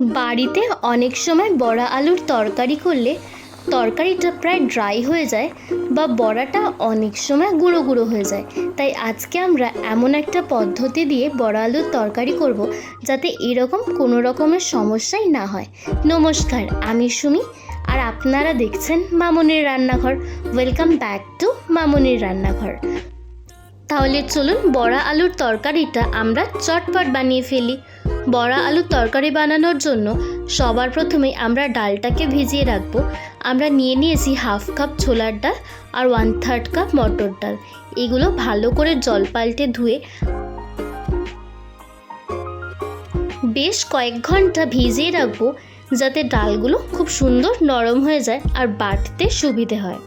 বাড়িতে অনেক সময় বড়া আলুর তরকারি করলে তরকারিটা প্রায় ড্রাই হয়ে যায় বা বড়াটা অনেক সময় গুঁড়ো গুঁড়ো হয়ে যায়। তাই আজকে আমরা এমন একটা পদ্ধতি দিয়ে বড়া আলুর তরকারি করব যাতে এরকম কোনো রকমের সমস্যাই না হয়। নমস্কার, আমি সুমি আর আপনারা দেখছেন মামনির রান্নাঘর। ওয়েলকাম ব্যাক টু মামনির রান্নাঘর। তাহলে চলুন বড়া আলুর তরকারিটা আমরা চটপট বানিয়ে ফেলি। বড়া আলুর তরকারি বানানোর জন্য সবার প্রথমে আমরা ডালটাকে ভিজিয়ে রাখব। আমরা নিয়ে নিয়েছি হাফ কাপ ছোলার ডাল আর ওয়ান থার্ড কাপ মটর ডাল। এগুলো ভালো করে জল পাল্টে ধুয়ে বেশ কয়েক ঘণ্টা ভিজিয়ে রাখব যাতে ডালগুলো খুব সুন্দর নরম হয়ে যায় আর বাটতে সুবিধে হয়।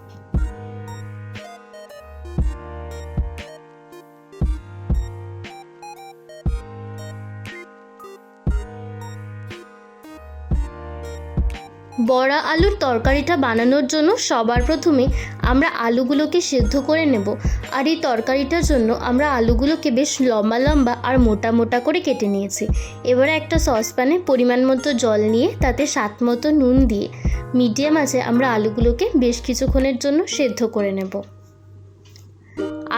বড়া আলুর তরকারিটা বানানোর জন্য সবার প্রথমে আমরা আলুগুলোকে সেদ্ধ করে নেব। আর এই তরকারিটার জন্য আমরা আলুগুলোকে বেশ লম্বা লম্বা আর মোটা মোটা করে কেটে নিয়েছি। এবারে একটা সসপ্যানে পরিমাণ মতো জল নিয়ে তাতে স্বাদ মতো নুন দিয়ে মিডিয়াম আছে আমরা আলুগুলোকে বেশ কিছুক্ষণের জন্য সেদ্ধ করে নেব।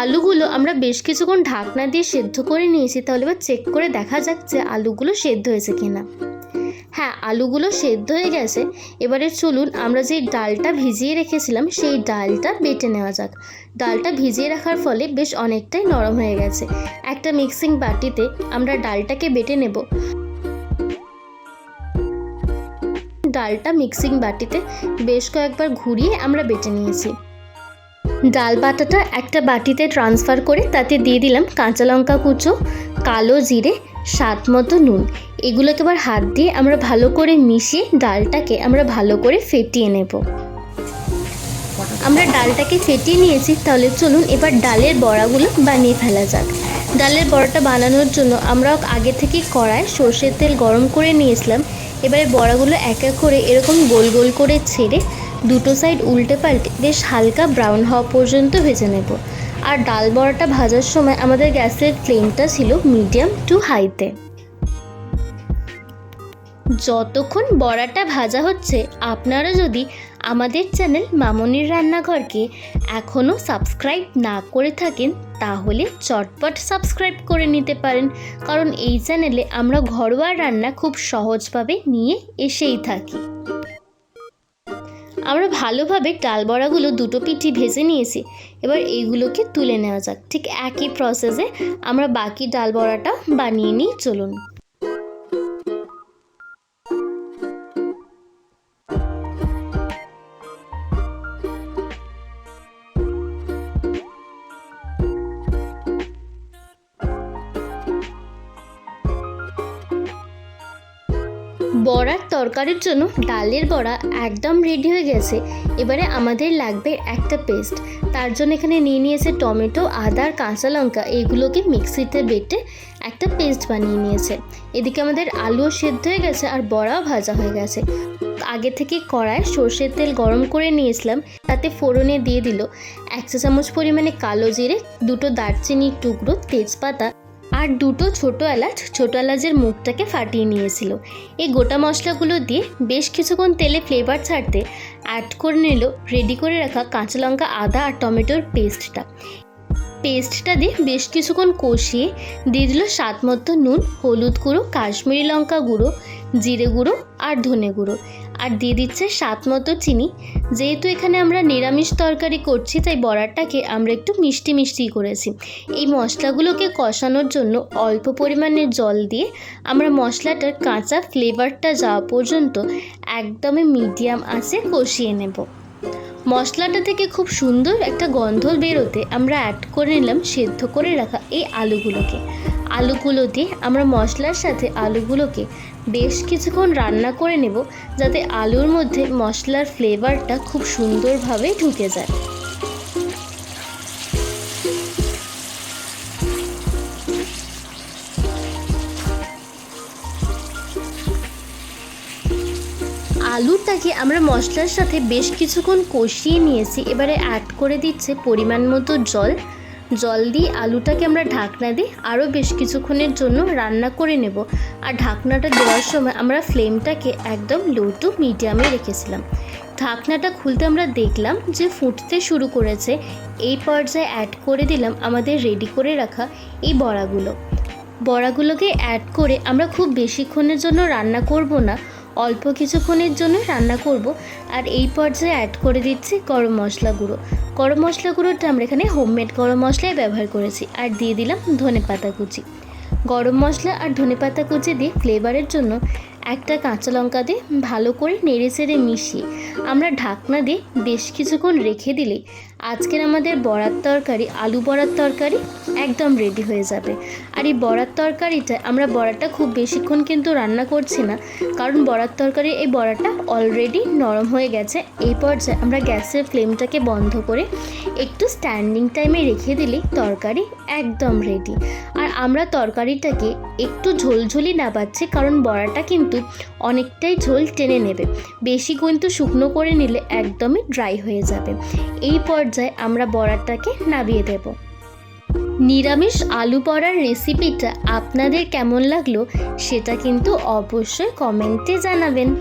আলুগুলো আমরা বেশ কিছুক্ষণ ঢাকনা দিয়ে সেদ্ধ করে নিয়েছি, তাহলে এবার চেক করে দেখা যাক যে আলুগুলো সেদ্ধ হয়েছে কিনা। হ্যাঁ আলুগুলো সেদ্ধ হয়ে গেছে। এবারে চলুন আমরা যে ডালটা ভিজিয়ে রেখেছিলাম, সেই ডালটা বেটে নেওয়া যাক। ডালটা ভিজিয়ে রাখার ফলে বেশ অনেকটাই নরম হয়ে গেছে। একটা মিক্সিং বাটিতে আমরা ডালটাকে বেটে নেব। ডালটা মিক্সিং বাটিতে বেশ কয়েকবার ঘুরিয়ে আমরা বেটে নিয়েছি। ডাল বাটাটা একটা বাটিতে ট্রান্সফার করে তাতে দিয়ে দিলাম কাঁচা লঙ্কা কুচো, কালো জিরে, স্বাদ মতো নুন। এগুলোকে এবার হাত দিয়ে আমরা ভালো করে মিশিয়ে ডালটাকে আমরা ভালো করে ফেটিয়ে নেব। আমরা ডালটাকে ফেটিয়ে নিয়েছি, তাহলে চলুন এবার ডালের বড়াগুলো বানিয়ে ফেলা যাক। ডালের বড়াটা বানানোর জন্য আমরা আগে থেকে কড়ায় সর্ষের তেল গরম করে নিয়েছিলাম। এবারে বড়াগুলো এক এক করে এরকম গোল গোল করে ছেড়ে দুটো সাইড উল্টে পাল্টে বেশ হালকা ব্রাউন হওয়া পর্যন্ত ভেজে নেব। আর ডাল বড়াটা ভাজার সময় আমাদের গ্যাসের ফ্লেমটা ছিল মিডিয়াম টু হাইতে যতক্ষণ বড়াটা ভাজা হচ্ছে, আপনারা যদি আমাদের চ্যানেল মামনির রান্নাঘরকে এখনও সাবস্ক্রাইব না করে থাকেন, তাহলে চটপট সাবস্ক্রাইব করে নিতে পারেন। কারণ এই চ্যানেলে আমরা ঘরোয়া রান্না খুব সহজভাবে নিয়ে এসেই থাকি। আমরা ভালোভাবে ডাল বড়াগুলো দুটো পিঠি ভেজে নিয়েছি। এবার এইগুলোকে তুলে নেওয়া যাক। ঠিক একই প্রসেসে আমরা বাকি ডাল বড়াটা বানিয়ে নিই চলুন। বড়ার তরকারির জন্য ডালের বড়া একদম রেডি হয়ে গেছে। এবারে আমাদের লাগবে একটা পেস্ট তার জন্য এখানে নিয়ে নিয়েছে টমেটো, আদা আর কাঁচা লঙ্কা। এইগুলোকে মিক্সিতে বেটে একটা পেস্ট বানিয়ে নিয়েছে। এদিকে আমাদের আলুও সেদ্ধ হয়ে গেছে আর বড়াও ভাজা হয়ে গেছে। আগে থেকে কড়ায় সর্ষের তেল গরম করে নিয়েছিলাম, তাতে ফোড়নে দিয়ে দিল। এক চা চামচ পরিমাণে কালো জিরে, দুটো দারচিনির টুকরো তেজপাতা আর দুটো ছোটো এলাচ ছোটো এলাচের মুখটাকে ফাটিয়ে নিয়েছিল। এই গোটা মশলাগুলো দিয়ে বেশ কিছুক্ষণ তেলে ফ্লেভার ছাড়তে অ্যাড করে নিল রেডি করে রাখা কাঁচা লঙ্কা, আদা আর টমেটোর পেস্টটা পেস্টটা দিয়ে বেশ কিছুক্ষণ কষিয়ে দিয়ে দিল স্বাদ মতো নুন, হলুদ গুঁড়ো, কাশ্মীরি লঙ্কা গুঁড়ো, জিরে গুঁড়ো আর ধনে গুঁড়ো। আর দিয়ে দিচ্ছে স্বাদ মতো চিনি। যেহেতু এখানে আমরা নিরামিষ তরকারি করছি, তাই বড়াটাকে আমরা একটু মিষ্টি মিষ্টি করেছি। এই মশলাগুলোকে কষানোর জন্য অল্প পরিমাণে জল দিয়ে আমরা মশলাটার কাঁচা ফ্লেভারটা যাওয়া পর্যন্ত একদমই মিডিয়াম আঁচে কষিয়ে নেব। মশলাটা থেকে খুব সুন্দর একটা গন্ধ বেরোতে আমরা অ্যাড করে নিলাম, সেদ্ধ করে রাখা এই আলুগুলোকে। আলুগুলো দিয়ে আমরা মশলার সাথে আলুগুলোকে বেশ কিছুক্ষণ রান্না করে নেব যাতে আলুর মধ্যে মশলার ফ্লেভারটা খুব সুন্দরভাবে ঢুকে যায়। আলুটাকে আমরা মশলার সাথে বেশ কিছুক্ষণ কষিয়ে নিয়েছি। এবারে অ্যাড করে দিচ্ছে পরিমাণ মতো জল। জল দিয়ে আলুটাকে আমরা ঢাকনা দিয়ে আরও বেশ কিছুক্ষণের জন্য রান্না করে নেব। আর ঢাকনাটা দেওয়ার সময় আমরা ফ্লেমটাকে একদম লো টু মিডিয়ামে রেখেছিলাম। ঢাকনাটা খুলতে আমরা দেখলাম যে ফুটতে শুরু করেছে। এই পর্যায়ে অ্যাড করে দিলাম আমাদের রেডি করে রাখা এই বড়াগুলো। বড়াগুলোকে অ্যাড করে আমরা খুব বেশিক্ষণের জন্য রান্না করব না। অল্প কিছুক্ষণের জন্য রান্না করব আর এই পর্যায়ে অ্যাড করে দিচ্ছি গরম মশলা গুঁড়ো। গরম মশলা গুঁড়োটা আমরা এখানে হোমমেড গরম মশলাই ব্যবহার করেছি আর দিয়ে দিলাম ধনে পাতা কুচি। গরম মশলা আর ধনে পাতা কুচি দিয়ে ফ্লেভারের জন্য একটা কাঁচা লঙ্কা দিয়ে ভালো করে নেড়ে চেড়ে মিশিয়ে আমরা ঢাকনা দিয়ে বেশ কিছুক্ষণ রেখে দিলে আজকের আমাদের বড়ার তরকারি, আলু বড়ার তরকারি একদম রেডি হয়ে যাবে। আর এই বড়ার তরকারিটা আমরা বড়াটা খুব বেশিক্ষণ কিন্তু রান্না করছি না, কারণ বড়ার তরকারি এই বড়াটা অলরেডি নরম হয়ে গেছে। এই পর্যায়ে আমরা গ্যাসের ফ্লেমটাকে বন্ধ করে একটু স্ট্যান্ডিং টাইমে রেখে দিলেই তরকারি একদম রেডি আর আমরা তরকারিটাকে একটু ঝোলঝোলি না পাচ্ছি কারণ বড়াটা কিন্তু অনেকটাই ঝোল টেনে নেবে। বেশি কিন্তু শুকনো করে নিলে একদমই ড্রাই হয়ে যাবে। এই পর্যায়ে আমরা বড়াটাকে নামিয়ে দেব। নিরামিষ আলু পরার রেসিপিটা আপনাদের কেমন লাগল সেটা কিন্তু অবশ্যই কমেন্টে জানাবেন।